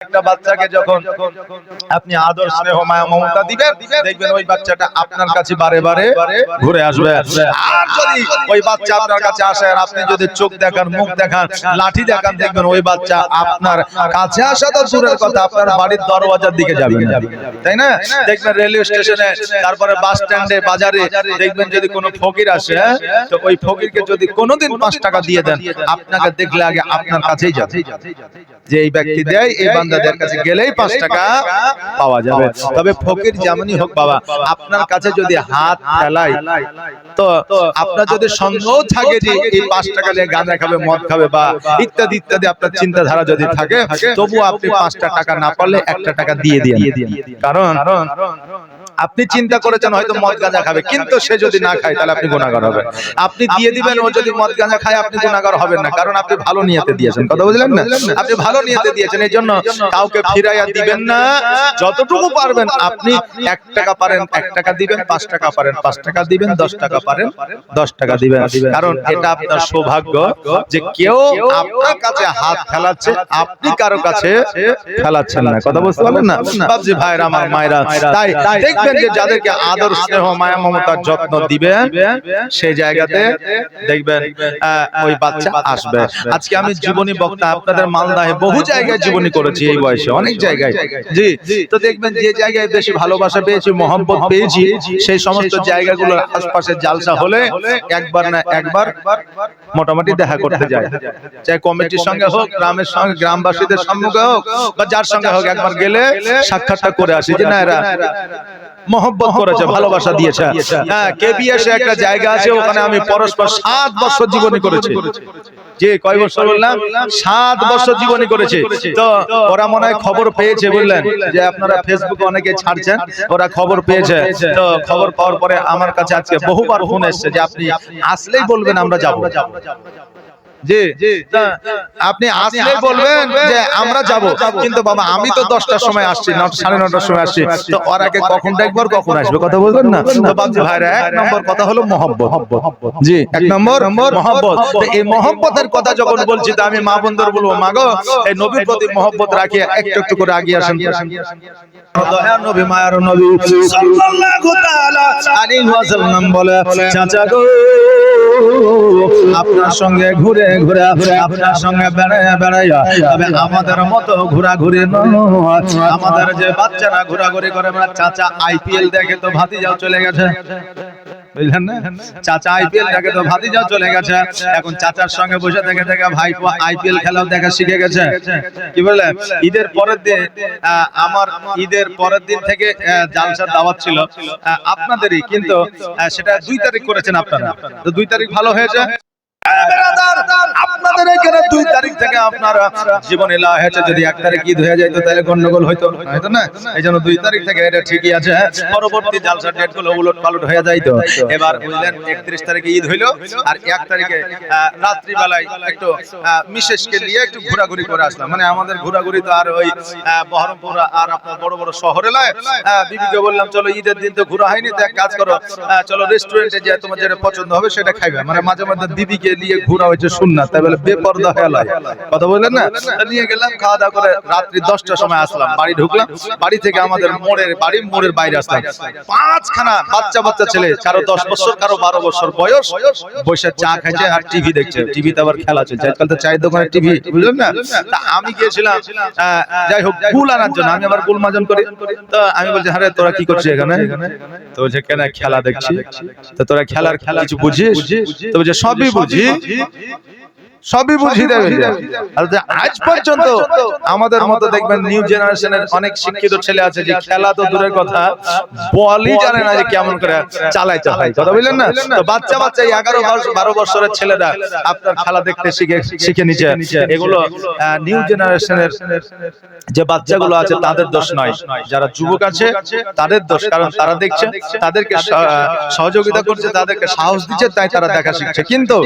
একটা বাচ্চাকে যখন আপনি আদর স্নেহ মায়া মমতা দিবেন দেখবেন ওই বাচ্চাটা আপনার কাছে বারে বারে ঘুরে আসবে। আর যদি ওই বাচ্চা আপনার কাছে আপনি যদি চোখ দেখান মুখ দেখান লাঠি দেখান দেখবেন ওই বাচ্চা আপনার কাছে আসা তো দূরের কথা আপনার বাড়ির দরওয়াজার দিকে যাবে তাই না? দেখবেন রেলওয়ে স্টেশনে তারপরে বাস স্ট্যান্ডে বাজারে দেখবেন যদি কোনো ফকির আসে হ্যাঁ, তো ওই ফকিরকে যদি কোনোদিন পাঁচ টাকা দিয়ে দেন আপনাকে দেখলে আগে আপনার কাছেই যাবে। যে এই ব্যক্তি দেয় এই বান্দাদের কাছে গেলেই পাঁচ টাকা পাওয়া যাবে। তবে ফকির যেমনই হোক বাবা আপনার কাছে যদি হাত ফেলাই তো আপনার যদি সন্দেহ থাকে যে এই পাঁচ টাকা দিয়ে গাঁজা খাবে মদ খাবে বা ইত্যাদি ইত্যাদি আপনার চিন্তাধারা যদি থাকে তবু আপনি পাঁচটা টাকা না পারলে একটা টাকা দিয়ে দিয়ে কারণ আপনি চিন্তা করেছেন হয়তো মদ গাঁজা খাবে কিন্তু সে যদি না খায় তাহলে আপনি গুণাগার হবেন। আপনি দিয়ে দিবেন ও যদি মদ গাঁজা খায় আপনি গুণাগার হবেন। না কারণ আপনি ভালো নিয়তে দিয়েছেন। কথা বুঝলেন না? আপনি ভালো নিয়তে দিয়েছেন এই জন্য কাউকে ফিরাইয়া দিবেন না। যতটুকু পারবেন আপনি এক টাকা পারেন এক টাকা দিবেন পাঁচ টাকা পারেন পাঁচ টাকা দিবেন দশ টাকা পারেন দশ টাকা দিবেন। কারণ এটা আপনার সৌভাগ্য যে কেউ আপনার কাছে হাত ফেলাচ্ছে আপনি কারও কাছে ফেলাচ্ছেন না কথা বুঝতে পারলেন না। বাবজি ভাইরা আমার মায়েরা তাই দেখবেন যে যাদেরকে আদর স্নেহ মায়া মমতার যত্ন দিবেন সেই জায়গাতে দেখবেন ওই বাচ্চা আসবে। আজকে আমি জীবনী বক্তা আপনাদের মালদায় বহু জায়গায় জীবনী করেছি এই বয়সে অনেক জায়গায়। জি তো দেখবেন যে জায়গায় বেশি ভালোবাসা পেয়েছি মোহাম্মত পেয়েছি সেই সমস্ত জায়গাগুলোর আশপাশে জালসা হলে একবার না একবার মোটামুটি দেখা করতে যায়। চাই কমিটির সঙ্গে হোক গ্রামের সঙ্গে গ্রামবাসীদের সম্মুখে হোক বা যার সঙ্গে হোক একবার গেলে সাক্ষাৎটা করে আসি যে না এরা মহব্বত করেছে ভালোবাসা দিয়েছে। হ্যাঁ কেবিএসে একটা জায়গা আছে ওখানে আমি পরস্পর সাত বছর জীবনী করেছি। যে কয় বছর বললাম? সাত বছর জীবনী করেছে। তো ওরা মনে হয় খবর পেয়েছে বুঝলেন যে আপনারা ফেসবুকে অনেকে ছাড়ছেন ওরা খবর পেয়েছে। তো খবর পাওয়ার পরে আমার কাছে আজকে বহুবার ফোন এসেছে যে আপনি আসলেই বলবেন আমরা যাব। জি আপনি আসলে বলবেন যে আমরা যাব। কিন্তু বাবা আমি তো দশটার সময় আসছি সাড়ে নটার সময় আসছি। তো ওর আগে কখন দেখব আর কখন আসবে? কথা বলবেন না? তো বাবজি ভাইরা এক নম্বর কথা হলো মহব্বত। জি এক নম্বর মহব্বত। এই মহব্বতের কথা যখন বলছি তো আমি মা বন্ধুর বলব মা গো এই নবীর প্রতি মহব্বত রাখিয়ে একটু একটু করে আগিয়ে আসেন দয়ার নবী মায়ার নবী। সাল্লাল্লাহু তাআলা আলাইহি ওয়াসাল্লাম বলে চাচা গো আপনার সঙ্গে ঘুরে ঘুরে ঘুরে আপনার সঙ্গে বেড়াইয়া বেড়াইয়া, তবে আমাদের মতো ঘোরাঘুরি আমাদের যে বাচ্চারা ঘোরাঘুরি করে আমরা চাচা আইপিএল দেখে তো ভাতি যাও চলে গেছে। বুঝলেন না? চাচা আইপিএল দেখে তো ভাতিজাও চলে গেছে। এখন চাচার সঙ্গে বসে থেকে থেকে ভাই আইপিএল খেলাও দেখা শিখে গেছে। কি বলে? ঈদের পরের দিন আমার ঈদের পরের দিন থেকে জালসার দাওয়াত ছিল। আপনাদেরই কিন্তু সেটা দুই তারিখ করেছেন আপনারা। তো দুই তারিখ ভালো হয়েছে? আপনাদের এখানে দুই তারিখ থেকে আপনার জীবন যদি এক তারিখ ঈদ হয়ে তাহলে গন্ডগোল হইতো। হয়তো না? এই জন্য দুই তারিখ থেকে এটা ঠিকই আছে পরবর্তী জালসার ডেটগুলো উলট পালট হয়ে এবার বুঝলেন, একত্রিশ তারিখে ঈদ হইল, আর এক তারিখে রাত্রিবেলায় একটু নিয়ে একটু ঘোরাঘুরি করে আসলাম। মানে আমাদের ঘোরাঘুরি তো আর ওই বহরমপুর আর আপনার বড় বড় শহরে নয়। বিবিকে বললাম, চলো ঈদের দিন তো ঘোরা হয়নি, তো এক কাজ করো চলো রেস্টুরেন্টে যে তোমার যেটা পছন্দ হবে সেটা খাইবে। মানে মাঝে মাঝে বিবিকে নিয়ে ঘোরা হয়েছে শুননা তাই বলে বেপরদা হয়ে কথা বললেন না? নিয়ে গেলাম খাওয়া দাওয়া করে রাত্রি দশটার সময় আসলাম, বাড়ি ঢুকলাম, বাড়ি থেকে আমাদের মোড়ের বাড়ি মোড়ের বাইরে আসলাম। পাঁচখানা বাচ্চা বাচ্চা ছেলে, কারও দশ বছর, কারও বারো বছর বয়স, বসে চা খাইছে আর টিভি দেখছে। টিভিতে আবার খেলা চলছে। আজকাল তো চায়ের দোকানে টিভি, বুঝলেন না? তা আমি গিয়েছিলাম যাই হোক গুল আনার জন্য। আমি আবার গুল মাজন করি। তো আমি বলছি, আরে, তোরা কি করছিস এখানে? তো বলছে, কেন? খেলা দেখছি। তো তোরা খেলার খেলা কিছু বুঝিস? তো বলছে, সবই বুঝি। de সবই বুঝি দেবে আর যে আজ পর্যন্ত আমাদের মতো দেখবেন নিউ জেনারেশনের অনেক শিক্ষিত ছেলে আছে যে খেলা তো দূরের কথা বলই জানে না যে কেমন করে চালাইতে হয়। কথা বুঝলেন না? তো বাচ্চা বাচ্চা এই এগারো বারো বছরের ছেলেরা আপনার খেলা দেখতে শিখে শিখে নিচ্ছে এগুলো নিউ জেনারেশনের যে বাচ্চাগুলো আছে তাদের দোষ নয়। যারা যুবক আছে তাদের দোষ। কারণ তারা দেখছে তাদেরকে সহযোগিতা করছে তাদেরকে সাহস দিচ্ছে তাই তারা দেখা শিখছে। কিন্তু